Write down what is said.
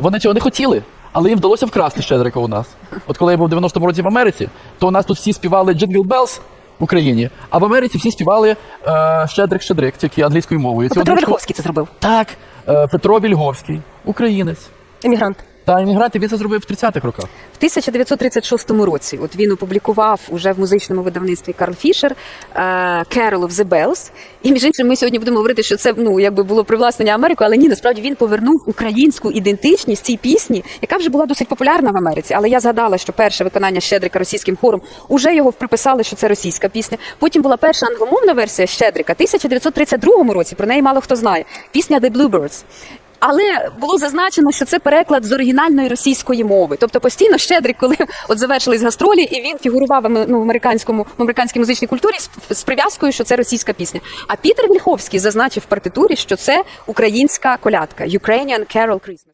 Вони цього не хотіли, але їм вдалося вкрасти Щедрика у нас. От коли я був в 90-му році в Америці, то у нас тут всі співали Jingle Bells в Україні, а в Америці всі співали е, Щедрик, Щедрик, тільки англійською мовою. Петро Вільговський це зробив. Так, е, Петро Вільговський, українець. Емігрант. Та іммігрант, він це зробив в 30-х роках. В 1936 році от він опублікував уже в музичному видавництві Карл Фішер е, Carol of the Bells. І між іншим, ми сьогодні будемо говорити, що це ну якби було привласнення Америки, але ні, насправді він повернув українську ідентичність цій пісні, яка вже була досить популярна в Америці. Але я згадала, що перше виконання Щедрика російським хором уже його приписали, що це російська пісня. Потім була перша англомовна версія Щедрика 1932 році. Про неї мало хто знає. Пісня The Bluebirds. Але було зазначено, що це переклад з оригінальної російської мови. Тобто постійно Щедрик, коли от завершились гастролі, і він фігурував ами- ну, в американському в американській музичній культурі з, з прив'язкою, що це російська пісня. А Пітер Міховський зазначив в партитурі, що це українська колядка Ukrainian Carol Christmas.